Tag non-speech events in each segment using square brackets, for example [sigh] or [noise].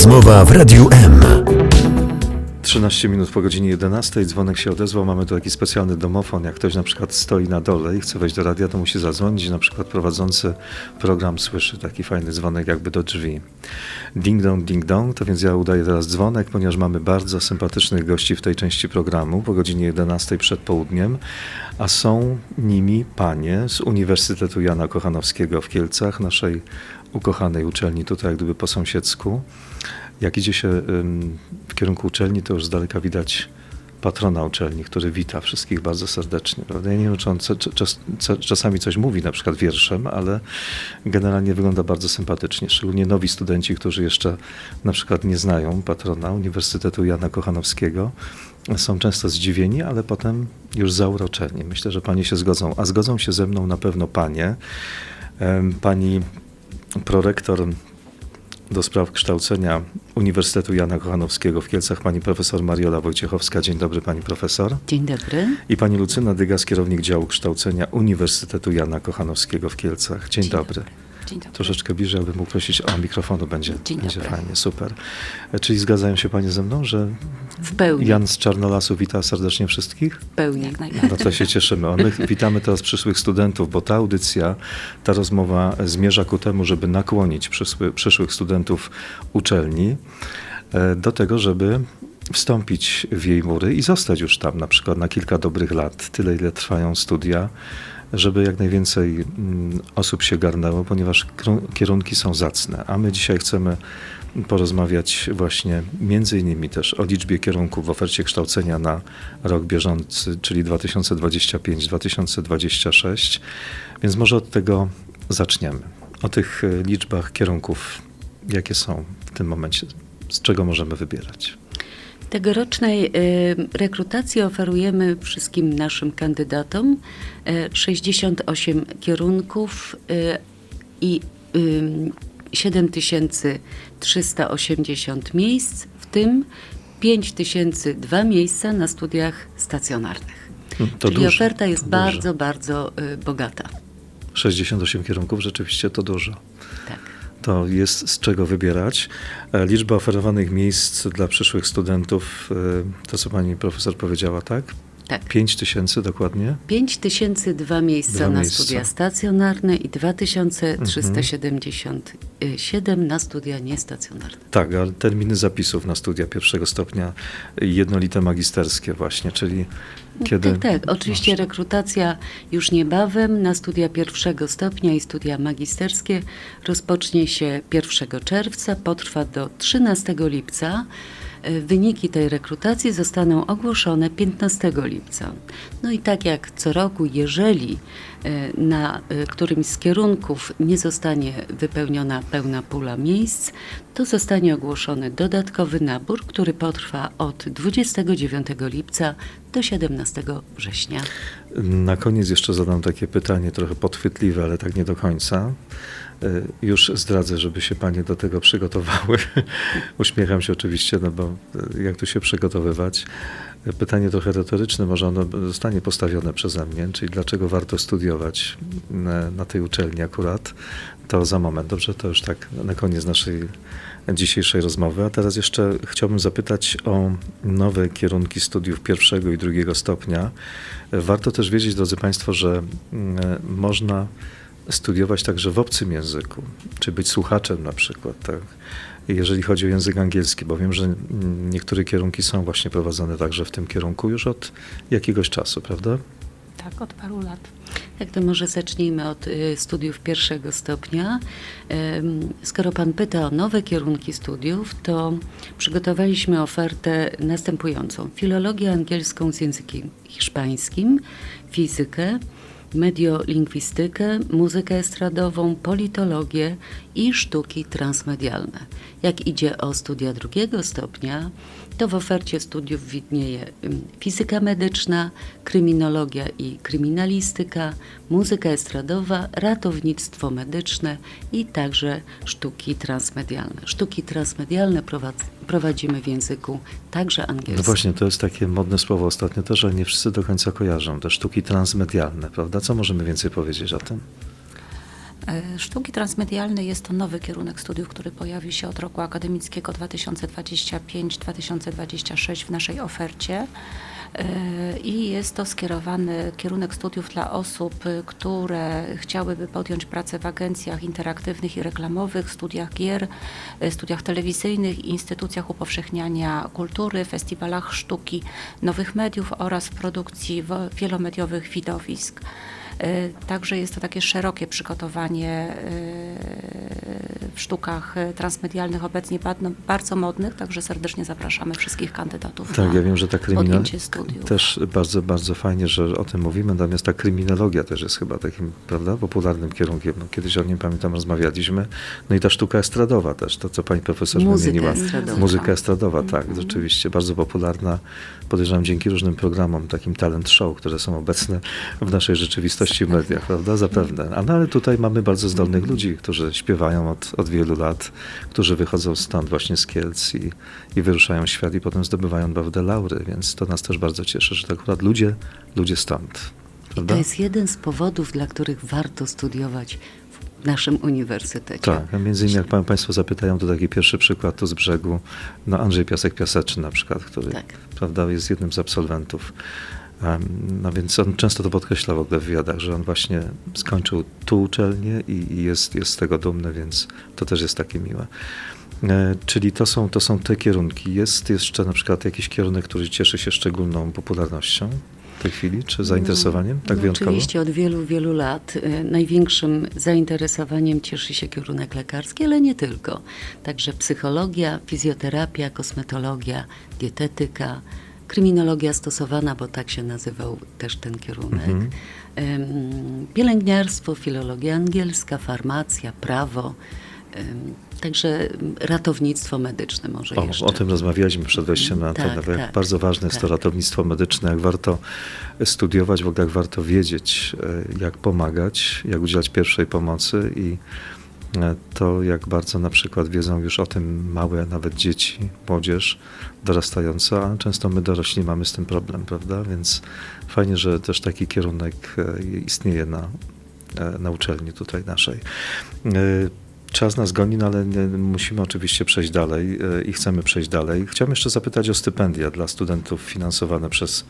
Rozmowa w Radiu M. 13 minut po godzinie 11, dzwonek się odezwał, mamy tu taki specjalny domofon, jak ktoś na przykład stoi na dole i chce wejść do radia, to musi zadzwonić na przykład prowadzący program słyszy taki fajny dzwonek jakby do drzwi. Ding dong, ding dong, to więc ja udaję teraz dzwonek, ponieważ mamy bardzo sympatycznych gości w tej części programu po godzinie 11 przed południem, a są nimi panie z Uniwersytetu Jana Kochanowskiego w Kielcach, naszej ukochanej uczelni tutaj jak gdyby po sąsiedzku. Jak idzie się w kierunku uczelni, to już z daleka widać patrona uczelni, który wita wszystkich bardzo serdecznie. Prawda? Ja nie wiem, czy on czasami coś mówi, na przykład wierszem, ale generalnie wygląda bardzo sympatycznie. Szczególnie nowi studenci, którzy jeszcze na przykład nie znają patrona Uniwersytetu Jana Kochanowskiego, są często zdziwieni, ale potem już zauroczeni. Myślę, że panie się zgodzą, a zgodzą się ze mną na pewno panie. Pani prorektor do spraw kształcenia Uniwersytetu Jana Kochanowskiego w Kielcach, pani profesor Mariola Wojciechowska. Dzień dobry pani profesor. Dzień dobry. I pani Lucyna Dygas, kierownik działu kształcenia Uniwersytetu Jana Kochanowskiego w Kielcach. Dzień, Dzień dobry. dobry. Troszeczkę bliżej, abym mógł prosić o mikrofonu, będzie, będzie fajnie, super. Czyli zgadzają się panie ze mną, że W pełni. Jan z Czarnolasu wita serdecznie wszystkich? W pełni. Jak najbardziej. No to się cieszymy. A my [laughs] witamy teraz przyszłych studentów, bo ta audycja, ta rozmowa zmierza ku temu, żeby nakłonić przyszły, przyszłych studentów uczelni e, do tego, żeby wstąpić w jej mury i zostać już tam na przykład na kilka dobrych lat, tyle ile trwają studia, żeby jak najwięcej mm, osób się garnęło, ponieważ kierunki są zacne. A my dzisiaj chcemy porozmawiać właśnie między innymi też o liczbie kierunków w ofercie kształcenia na rok bieżący, czyli 2025-2026. Więc może od tego zaczniemy. O tych e, liczbach kierunków, jakie są w tym momencie, z czego możemy wybierać. Tegorocznej y, rekrutacji oferujemy wszystkim naszym kandydatom y, 68 kierunków y, i y, 7380 miejsc, w tym 5002 miejsca na studiach stacjonarnych. Mm, To Czyli dużo, oferta jest bardzo, bardzo y, bogata. 68 kierunków rzeczywiście to dużo. Tak. To jest z czego wybierać. E, Liczba oferowanych miejsc dla przyszłych studentów, e, to co pani profesor powiedziała, tak? Tak. 5 tysięcy dokładnie? 5002 miejsca Dwa na miejsca. studia stacjonarne i 2377 na studia niestacjonarne. Tak, ale terminy zapisów na studia pierwszego stopnia jednolite magisterskie właśnie, czyli kiedy... Tak, tak. Oczywiście rekrutacja już niebawem na studia pierwszego stopnia i studia magisterskie rozpocznie się 1 czerwca, potrwa do 13 lipca. E, Wyniki tej rekrutacji zostaną ogłoszone 15 lipca. No i tak jak co roku, jeżeli e, na e, którymś z kierunków nie zostanie wypełniona pełna pula miejsc, to zostanie ogłoszony dodatkowy nabór, który potrwa od 29 lipca do 17 września. Na koniec jeszcze zadam takie pytanie, trochę podchwytliwe, ale tak nie do końca. Y, Już zdradzę, żeby się panie do tego przygotowały. [laughs] Uśmiecham się oczywiście, no bo y, jak tu się przygotowywać? Y, Pytanie trochę retoryczne, może ono zostanie postawione przeze mnie, czyli dlaczego warto studiować na, na tej uczelni akurat. To za moment, dobrze? To już tak na koniec naszej dzisiejszej rozmowy. A teraz jeszcze chciałbym zapytać o nowe kierunki studiów pierwszego i drugiego stopnia. Warto też wiedzieć, drodzy Państwo, że można studiować także w obcym języku, czy być słuchaczem na przykład, tak? jeżeli chodzi o język angielski, bo wiem, że niektóre kierunki są właśnie prowadzone także w tym kierunku już od jakiegoś czasu, prawda? Tak, od paru lat. Tak, to może zacznijmy od y, studiów pierwszego stopnia. Skoro Pan pyta o nowe kierunki studiów, to przygotowaliśmy ofertę następującą. Filologię angielską z językiem hiszpańskim, fizykę, mediolingwistykę, muzykę estradową, politologię i sztuki transmedialne. Jak idzie o studia drugiego stopnia, to w ofercie studiów widnieje fizyka medyczna, kryminologia i kryminalistyka, muzyka estradowa, ratownictwo medyczne i także sztuki transmedialne. Sztuki transmedialne prowadz- prowadzimy w języku także angielskim. No właśnie, to jest takie modne słowo ostatnio też, ale nie wszyscy do końca kojarzą. Te sztuki transmedialne, prawda? Co możemy więcej powiedzieć o tym? E, Sztuki transmedialne jest to nowy kierunek studiów, który pojawi się od roku akademickiego 2025-2026 w naszej ofercie. E, I jest to skierowany kierunek studiów dla osób, które chciałyby podjąć pracę w agencjach interaktywnych i reklamowych, studiach gier, y, studiach telewizyjnych, instytucjach upowszechniania kultury, festiwalach sztuki, nowych mediów oraz w produkcji wielomediowych widowisk. Y, Także jest to takie szerokie przygotowanie y, w sztukach y, transmedialnych obecnie badno- bardzo modnych, także serdecznie zapraszamy wszystkich kandydatów Tak, ja wiem, że ta studiów. Też bardzo, bardzo fajnie, że o tym mówimy, natomiast ta kryminologia też jest chyba takim, prawda, popularnym kierunkiem. No, kiedyś o nim, pamiętam, rozmawialiśmy. No i ta sztuka estradowa też, to co pani profesor Muzyka wymieniła. estradowa. Muzyka estradowa, tak, Mhm. rzeczywiście, bardzo popularna. Podejrzewam dzięki różnym programom, takim talent show, które są obecne w naszej rzeczywistości w mediach, prawda, zapewne. A no, ale tutaj mamy bardzo zdolnych ludzi, którzy śpiewają od, od wielu lat, którzy wychodzą stąd właśnie z Kielc i, i wyruszają w świat i potem zdobywają naprawdę laury, więc to nas też bardzo cieszy, że to akurat ludzie, ludzie stąd. Prawda? To jest jeden z powodów, dla których warto studiować w naszym uniwersytecie. Tak, a między innymi jak Państwo zapytają, to taki pierwszy przykład tu z brzegu, no Andrzej Piasek-Piaseczny na przykład, który Tak. prawda, jest jednym z absolwentów. No więc on często to podkreśla w ogóle w wywiadach, że on właśnie skończył tu uczelnię i, i jest, jest z tego dumny, więc to też jest takie miłe. E, Czyli to są, to są te kierunki. Jest jeszcze na przykład jakiś kierunek, który cieszy się szczególną popularnością w tej chwili, czy zainteresowaniem? Tak no, wyjątkowo? Oczywiście od wielu, wielu lat y, największym zainteresowaniem cieszy się kierunek lekarski, ale nie tylko. Także psychologia, fizjoterapia, kosmetologia, dietetyka, kryminologia stosowana, bo tak się nazywał też ten kierunek. Mhm. Pielęgniarstwo, filologia angielska, farmacja, prawo. Także ratownictwo medyczne może O, jeszcze. o tym rozmawialiśmy przed wejściem na Tak, antenę, jak tak, bardzo ważne jest to tak. ratownictwo medyczne, jak warto studiować, w ogóle jak warto wiedzieć, e, jak pomagać, jak udzielać pierwszej pomocy i to, jak bardzo na przykład wiedzą już o tym małe nawet dzieci, młodzież dorastająca, a często my dorośli mamy z tym problem, prawda? Więc fajnie, że też taki kierunek e, istnieje na, e, na uczelni tutaj naszej. E, Czas nas goni, no ale musimy oczywiście przejść dalej e, i chcemy przejść dalej. Chciałem jeszcze zapytać o stypendia dla studentów finansowane przez e,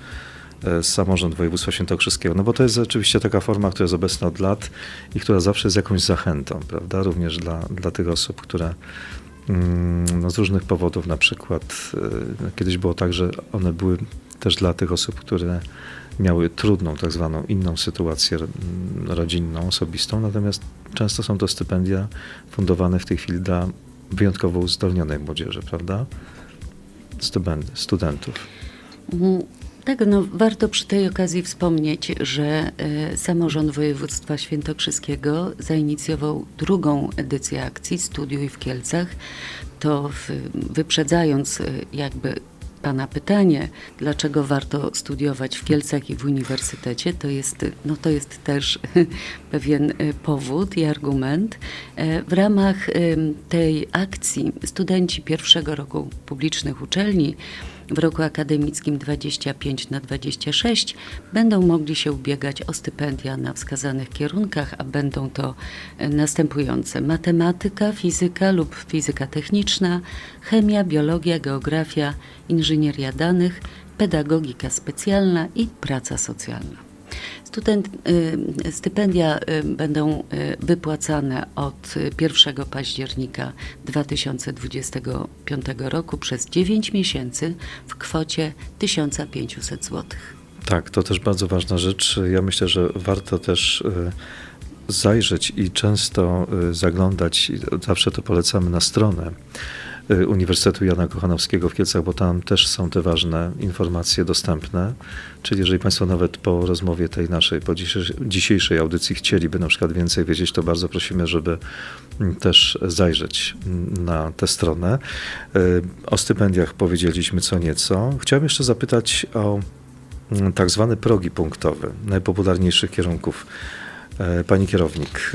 samorząd województwa świętokrzyskiego, no bo to jest rzeczywiście taka forma, która jest obecna od lat i która zawsze jest jakąś zachętą, prawda, również dla, dla tych osób, które mm, no z różnych powodów, na przykład e, no kiedyś było tak, że one były też dla tych osób, które miały trudną, tak zwaną inną sytuację mm, rodzinną, osobistą, natomiast często są to stypendia fundowane w tej chwili dla wyjątkowo uzdolnionej młodzieży, prawda? Studentów. Tak, no warto przy tej okazji wspomnieć, że e, samorząd województwa świętokrzyskiego zainicjował drugą edycję akcji Studiuj w Kielcach. To w, wyprzedzając e, jakby Pana pytanie, dlaczego warto studiować w Kielcach i w uniwersytecie, to jest, no to jest też [laughs] pewien e, powód i argument. W ramach tej akcji studenci pierwszego roku publicznych uczelni w roku akademickim 25 na 26 będą mogli się ubiegać o stypendia na wskazanych kierunkach, a będą to e, następujące: matematyka, fizyka lub fizyka techniczna, chemia, biologia, geografia, inżynieria danych, pedagogika specjalna i praca socjalna. Student, y, stypendia y, będą y, wypłacane od y, 1 października 2025 roku przez 9 miesięcy w kwocie 1500 zł. Tak, to też bardzo ważna rzecz. Ja myślę, że warto też zajrzeć i często zaglądać, zawsze to polecamy na stronę Uniwersytetu Jana Kochanowskiego w Kielcach, bo tam też są te ważne informacje dostępne. Czyli jeżeli Państwo nawet po rozmowie tej naszej, po dzisiejszej, audycji chcieliby na przykład więcej wiedzieć, to bardzo prosimy, żeby mm, też zajrzeć mm, na tę stronę. Y, O stypendiach powiedzieliśmy co nieco. Chciałem jeszcze zapytać o mm, tak zwane progi punktowe najpopularniejszych kierunków. E, Pani kierownik,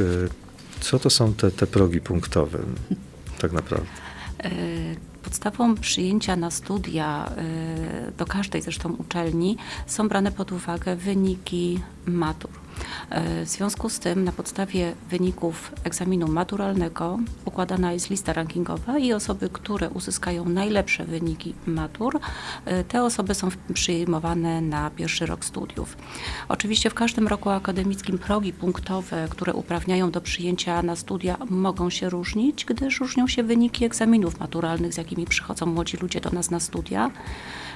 co to są te, te progi punktowe tak naprawdę? E, Podstawą przyjęcia na studia y, do każdej zresztą uczelni są brane pod uwagę wyniki matur. Y, W związku z tym na podstawie wyników egzaminu maturalnego układana jest lista rankingowa i osoby, które uzyskają najlepsze wyniki matur, y, te osoby są przyjmowane na pierwszy rok studiów. Oczywiście w każdym roku akademickim progi punktowe, które uprawniają do przyjęcia na studia mogą się różnić, gdyż różnią się wyniki egzaminów maturalnych, z jakimi przychodzą młodzi ludzie do nas na studia.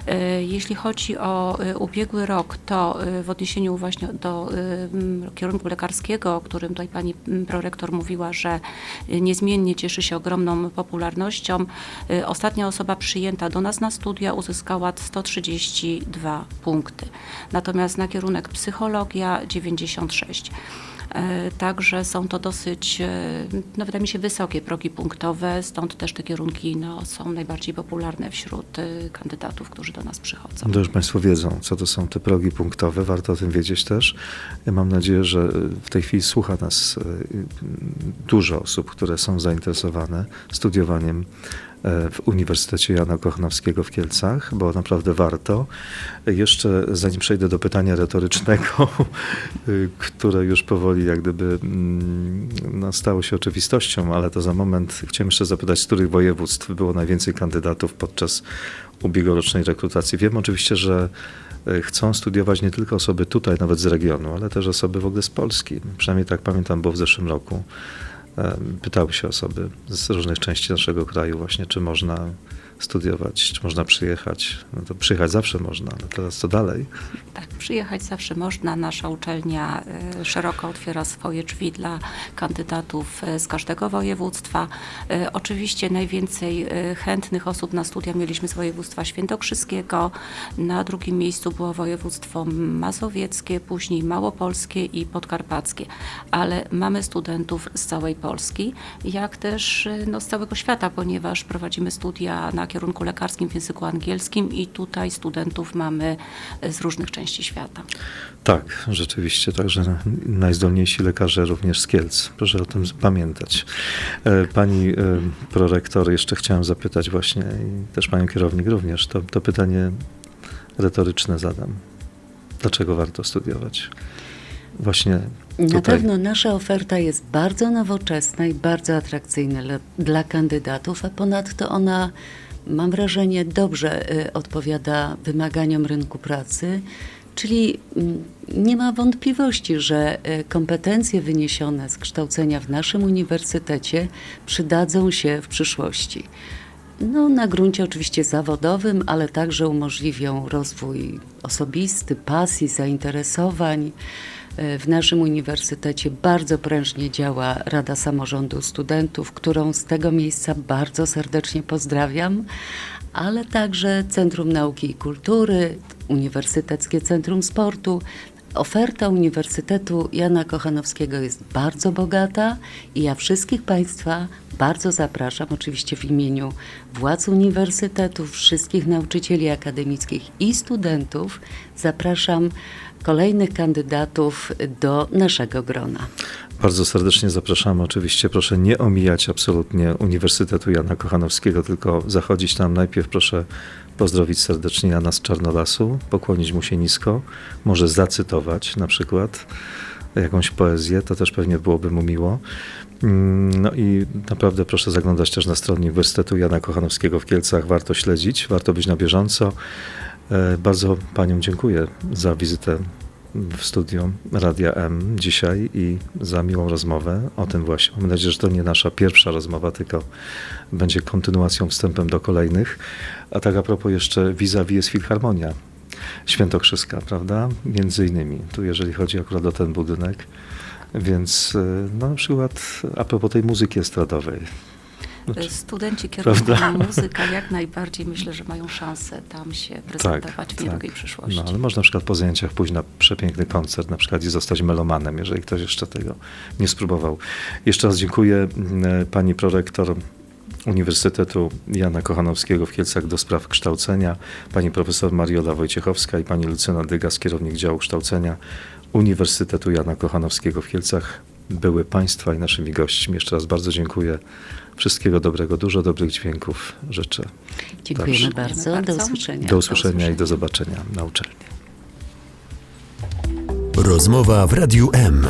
E, Jeśli chodzi o e, ubiegły rok, to e, w odniesieniu właśnie do e, kierunku lekarskiego, o którym tutaj pani m, prorektor mówiła, że niezmiennie cieszy się ogromną popularnością, e, ostatnia osoba przyjęta do nas na studia uzyskała 132 punkty. Natomiast na kierunek psychologia 96. E, Także są to dosyć, e, no wydaje mi się, wysokie progi punktowe, stąd też te kierunki no, są najbardziej popularne wśród e, kandydatów, którzy do nas przychodzą. To już Państwo wiedzą, co to są te progi punktowe, warto o tym wiedzieć też. Ja mam nadzieję, że w tej chwili słucha nas dużo osób, które są zainteresowane studiowaniem w Uniwersytecie Jana Kochanowskiego w Kielcach, bo naprawdę warto. Jeszcze zanim przejdę do pytania retorycznego, [laughs] y, które już powoli jak gdyby mm, no, stało się oczywistością, ale to za moment chciałem jeszcze zapytać, z których województw było najwięcej kandydatów podczas ubiegłorocznej rekrutacji. Wiem oczywiście, że e, chcą studiować nie tylko osoby tutaj, nawet z regionu, ale też osoby w ogóle z Polski. Przynajmniej tak pamiętam, było w zeszłym roku. Pytały się osoby z różnych części naszego kraju właśnie, czy można studiować, czy można przyjechać. No to przyjechać zawsze można, ale teraz co dalej? Tak, przyjechać zawsze można. Nasza uczelnia e, szeroko otwiera swoje drzwi dla kandydatów e, z każdego województwa. E, Oczywiście najwięcej chętnych osób na studia mieliśmy z województwa świętokrzyskiego. Na drugim miejscu było województwo mazowieckie, później małopolskie i podkarpackie. Ale mamy studentów z całej Polski, jak też no, z całego świata, ponieważ prowadzimy studia na kierunku lekarskim w języku angielskim i tutaj studentów mamy e, z różnych części świata. Tak, rzeczywiście, także najzdolniejsi lekarze również z Kielc. Proszę o tym pamiętać. E, Pani e, prorektor, jeszcze chciałem zapytać właśnie i też panią kierownik również, to, to pytanie retoryczne zadam. Dlaczego warto studiować? Właśnie Na tutaj. pewno nasza oferta jest bardzo nowoczesna i bardzo atrakcyjna le- dla kandydatów, a ponadto ona, mam wrażenie, dobrze y, odpowiada wymaganiom rynku pracy, czyli mm, nie ma wątpliwości, że y, kompetencje wyniesione z kształcenia w naszym uniwersytecie przydadzą się w przyszłości. No, na gruncie oczywiście zawodowym, ale także umożliwią rozwój osobisty, pasji, zainteresowań. W naszym uniwersytecie bardzo prężnie działa Rada Samorządu Studentów, którą z tego miejsca bardzo serdecznie pozdrawiam, ale także Centrum Nauki i Kultury, Uniwersyteckie Centrum Sportu. Oferta Uniwersytetu Jana Kochanowskiego jest bardzo bogata i ja wszystkich Państwa bardzo zapraszam, oczywiście w imieniu władz uniwersytetu, wszystkich nauczycieli akademickich i studentów, zapraszam kolejnych kandydatów do naszego grona. Bardzo serdecznie zapraszamy. Oczywiście proszę nie omijać absolutnie Uniwersytetu Jana Kochanowskiego, tylko zachodzić tam najpierw proszę pozdrowić serdecznie Jana z Czarnolasu, pokłonić mu się nisko, może zacytować na przykład jakąś poezję, to też pewnie byłoby mu miło. Mm, No i naprawdę proszę zaglądać też na stronę Uniwersytetu Jana Kochanowskiego w Kielcach. Warto śledzić, warto być na bieżąco. E, Bardzo Paniom dziękuję za wizytę w studiu Radia M dzisiaj i za miłą rozmowę o tym właśnie. Mam nadzieję, że to nie nasza pierwsza rozmowa, tylko będzie kontynuacją, wstępem do kolejnych. A tak a propos jeszcze vis-a-vis jest Filharmonia Świętokrzyska, prawda? Między innymi, tu jeżeli chodzi akurat o ten budynek. Więc y, no, na przykład a propos tej muzyki estradowej. Znaczy, Studenci kierunku Prawda? muzyka jak najbardziej myślę, że mają szansę tam się prezentować w niedługiej przyszłości. Tak, No, ale można na przykład po zajęciach pójść na przepiękny koncert, na przykład i zostać melomanem, jeżeli ktoś jeszcze tego nie spróbował. Jeszcze raz dziękuję mm, pani prorektor Uniwersytetu Jana Kochanowskiego w Kielcach do spraw kształcenia, pani profesor Mariola Wojciechowska i pani Lucyna Dygas, kierownik działu kształcenia Uniwersytetu Jana Kochanowskiego w Kielcach. Były Państwa i naszymi gośćmi. Jeszcze raz bardzo dziękuję. Wszystkiego dobrego, dużo dobrych dźwięków życzę. Dziękujemy bardzo. Do usłyszenia. Do usłyszenia i do zobaczenia na uczelni. Rozmowa w Radiu M.